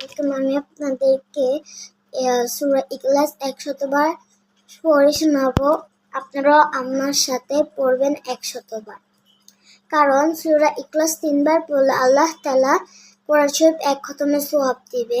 আমি আপনাদেরকে সুরা ইকলাস একশতবার পড়ে শোনাবো। আপনারা আমার সাথে পড়বেন একশতবার। কারণ সুরা ইকলাস তিনবার পড়লে আল্লাহ তালা কোরআন শরীফ এক খতমে সোয়াব দিবে।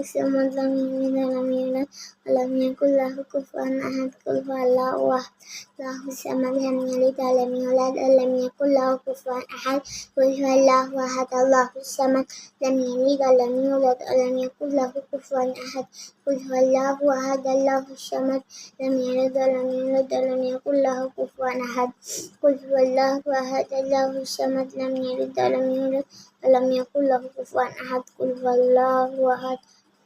الصمد لم يلد ولم يولد ولم يكن له كفوا أحد. قل هو الله أحد الله الصمد لم يلد ولم يولد ولم يكن له كفوا أحد. قل هو الله أحد الله الصمد لم يلد ولم يولد ولم يكن له كفوا أحد. قل هو الله أحد الله الصمد لم يلد ولم يولد ولم يكن له كفوا أحد. قل هو الله أحد الله الصمد لم يلد ولم يولد ولم يكن له كفوا أحد. قل هو الله أحد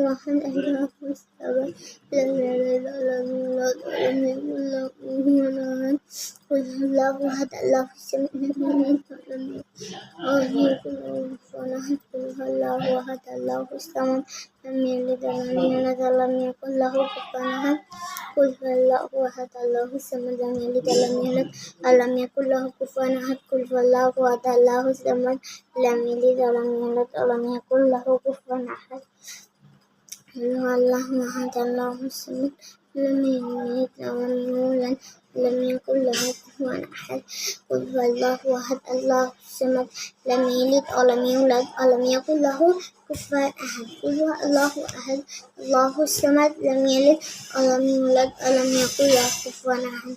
الله أحد الله الصمد لم يلد ولم يولد ولم يكن له كفوا أحد قل هو الله أحد الله الصمد لم يلد ولم يولد ولم يكن له كفوا أحد قل هو الله أحد الله الصمد لم يلد ولم يولد ولم يكن له كفوا أحد قل هو الله أحد الله الصمد لم يلد ولم يولد ولم يكن له كفوا أحد قل هو الله أحد الله الصمد لم يلد ولم يولد ولم يكن له كفوا أحد قل هو الله أحد الله الصمد لم يلد ولم يولد ولم يكن له كفوا أحد. قل هو الله أحد الله الصمد. لم يلد ولم يولد ولم يكن له كفوا أحد. قل هو الله أحد الله الصمد. لم يلد ولم يولد ولم يكن له كفوا أحد.